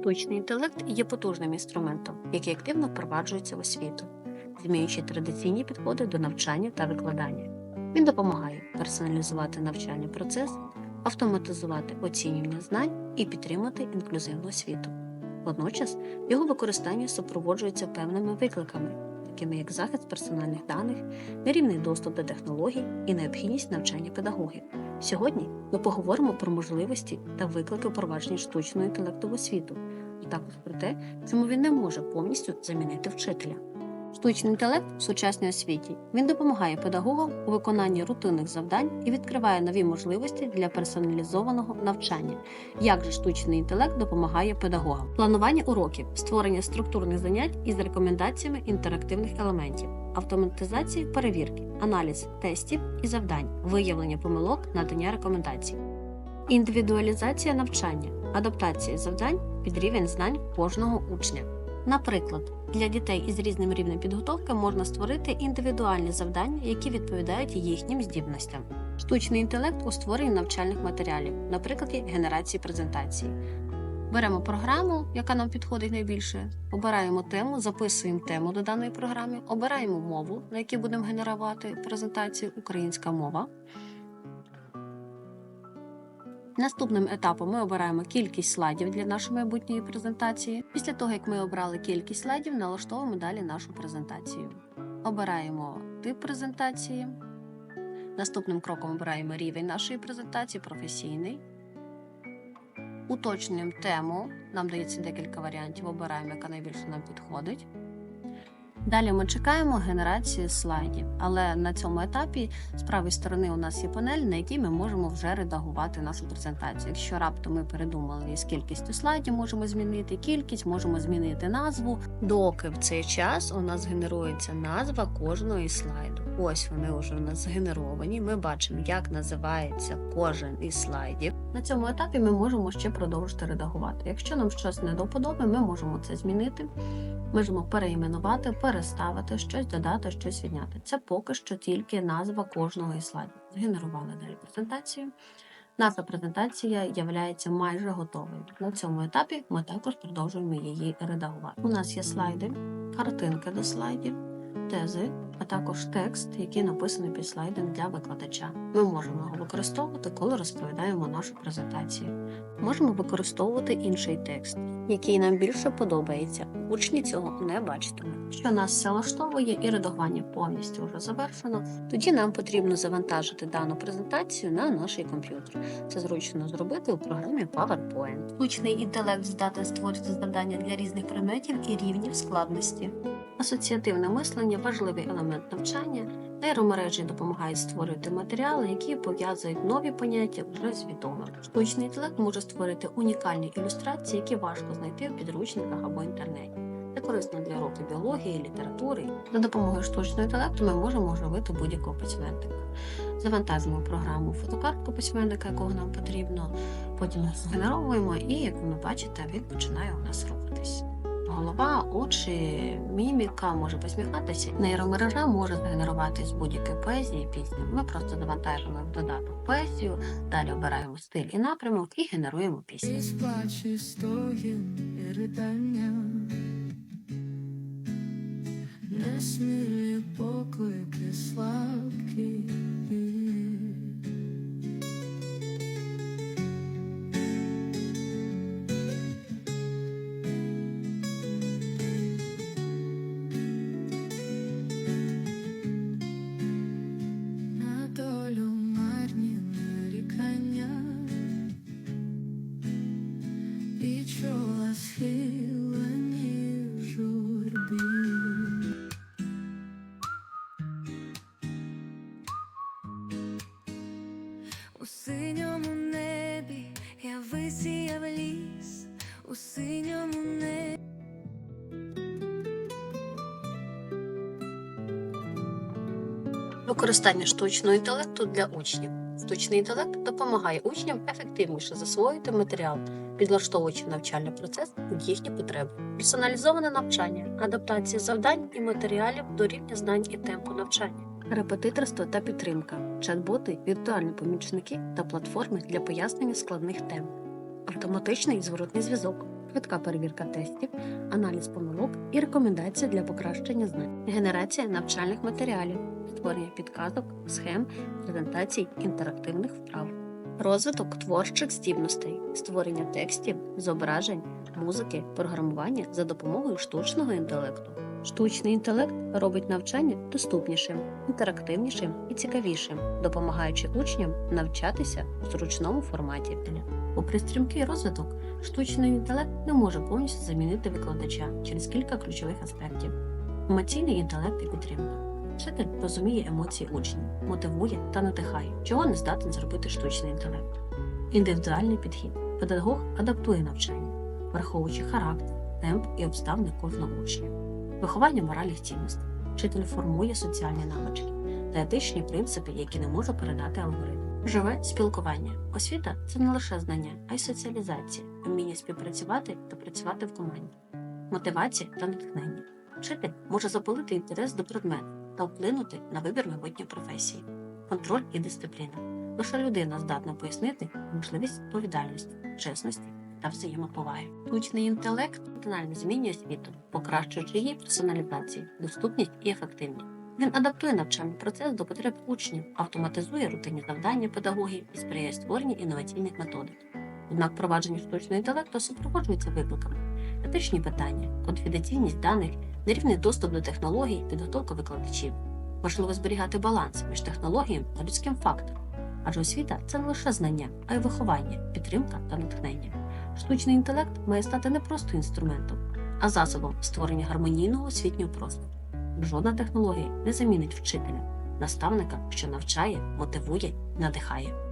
Штучний інтелект є потужним інструментом, який активно впроваджується в освіту, змінюючи традиційні підходи до навчання та викладання. Він допомагає персоналізувати навчальний процес, автоматизувати оцінювання знань і підтримати інклюзивну освіту. Водночас його використання супроводжується певними викликами, такими як захист персональних даних, нерівний доступ до технологій і необхідність навчання педагогів. Сьогодні ми поговоримо про можливості та виклики впровадження штучного інтелекту в освіту, також про те, чому він не може повністю замінити вчителя. Штучний інтелект в сучасній освіті він допомагає педагогам у виконанні рутинних завдань і відкриває нові можливості для персоналізованого навчання. Як же штучний інтелект допомагає педагогам? Планування уроків, створення структурних занять із рекомендаціями інтерактивних елементів, автоматизація перевірки, аналіз тестів і завдань, виявлення помилок, надання рекомендацій, індивідуалізація навчання, адаптація завдань під рівень знань кожного учня. Наприклад, для дітей із різним рівнем підготовки можна створити індивідуальні завдання, які відповідають їхнім здібностям. Штучний інтелект у створенні навчальних матеріалів, наприклад, генерації презентації. Беремо програму, яка нам підходить найбільше, обираємо тему, записуємо тему до даної програми, обираємо мову, на якій будемо генерувати презентацію українська мова. Наступним етапом ми обираємо кількість слайдів для нашої майбутньої презентації. Після того, як ми обрали кількість слайдів, налаштовуємо далі нашу презентацію. Обираємо тип презентації. Наступним кроком обираємо рівень нашої презентації професійний. Уточнюємо тему. Нам дається декілька варіантів, обираємо, яка найбільше нам підходить. Далі ми чекаємо генерації слайдів, але на цьому етапі з правої сторони у нас є панель, на якій ми можемо вже редагувати нашу презентацію. Якщо раптом ми передумали з кількістю слайдів, можемо змінити кількість, можемо змінити назву. Доки в цей час у нас генерується назва кожного слайду. Ось вони вже у нас згенеровані. Ми бачимо, як називається кожен із слайдів. На цьому етапі ми можемо ще продовжити редагувати. Якщо нам щось не до вподоби, ми можемо це змінити. Можемо переіменувати, переставити, щось додати, щось відняти. Це поки що тільки назва кожного із слайдів. Згенерували далі презентацію. Наша презентація є майже готовою. На цьому етапі ми також продовжуємо її редагувати. У нас є слайди, картинки до слайдів, тези, а також текст, який написаний під слайдом для викладача. Ми можемо його використовувати, коли розповідаємо нашу презентацію. Можемо використовувати інший текст, який нам більше подобається. Учні цього не бачитимуть. Що нас все влаштовує і редагування повністю вже завершено. Тоді нам потрібно завантажити дану презентацію на наш комп'ютер. Це зручно зробити у програмі PowerPoint. Штучний інтелект здатен створити завдання для різних предметів і рівнів складності. Асоціативне мислення важливий елемент навчання. Нейромережі допомагають створювати матеріали, які пов'язують нові поняття вже з. Штучний інтелект може створити унікальні ілюстрації, які важко знайти в підручниках або інтернеті. Це корисно для уроків біології, літератури. За допомогою штучного інтелекту ми можемо оживити будь-якого письменника. Завантажуємо програму фотокартку письменника, якого нам потрібно. Потім згенеровуємо, і як ви бачите, він починає у нас рухатись. Голова, очі, міміка може посміхатися. Нейромережа може згенерувати з будь-якої поезії пісні. Ми просто завантажуємо в додаток поезію, далі обираємо стиль і напрямок і генеруємо пісню. Ридання, несмілі поклики слабкі. Відчула схилені в журбі. У синьому небі я висіяв ліс, у синьому небі. Використання штучного інтелекту для учнів. Штучний інтелект допомагає учням ефективніше засвоїти матеріал, підлаштовуючи навчальний процес під їхні потреби. Персоналізоване навчання, адаптація завдань і матеріалів до рівня знань і темпу навчання, репетиторство та підтримка, чат-боти, віртуальні помічники та платформи для пояснення складних тем, автоматичний зворотний зв'язок, швидка перевірка тестів, аналіз помилок і рекомендації для покращення знань, генерація навчальних матеріалів, створення підказок, схем, презентацій, інтерактивних вправ, розвиток творчих здібностей, створення текстів, зображень, музики, програмування за допомогою штучного інтелекту. Штучний інтелект робить навчання доступнішим, інтерактивнішим і цікавішим, допомагаючи учням навчатися в зручному форматі. Попри стрімкий розвиток, штучний інтелект не може повністю замінити викладача через кілька ключових аспектів: емоційний інтелект і підтримка. Вчитель розуміє емоції учнів, мотивує та надихає, чого не здатен зробити штучний інтелект. Індивідуальний підхід. Педагог адаптує навчання, враховуючи характер, темп і обставини кожного учня. Виховання моральних цінностей. Вчитель формує соціальні навички та етичні принципи, які не може передати алгоритм. Живе спілкування. Освіта це не лише знання, а й соціалізація, вміння співпрацювати та працювати в команді, мотивація та натхнення. Вчитель може запалити інтерес до предмету та вплинути на вибір майбутньої професії, контроль і дисципліна. Лише людина здатна пояснити можливість відповідальності, чесності та взаємоповаги. Штучний інтелект кардинально змінює світу, покращуючи її персоналізацію, доступність і ефективність. Він адаптує навчальний процес до потреб учнів, автоматизує рутинні завдання педагогів і сприяє створенню інноваційних методик. Однак впровадження штучного інтелекту супроводжується викликами, етичні питання, конфіденційність даних, нерівний доступ до технологій, підготовка викладачів. Важливо зберігати баланс між технологіями та людським фактором, адже освіта це не лише знання, а й виховання, підтримка та натхнення. Штучний інтелект має стати не просто інструментом, а засобом створення гармонійного освітнього простору. Жодна технологія не замінить вчителя, наставника, що навчає, мотивує надихає.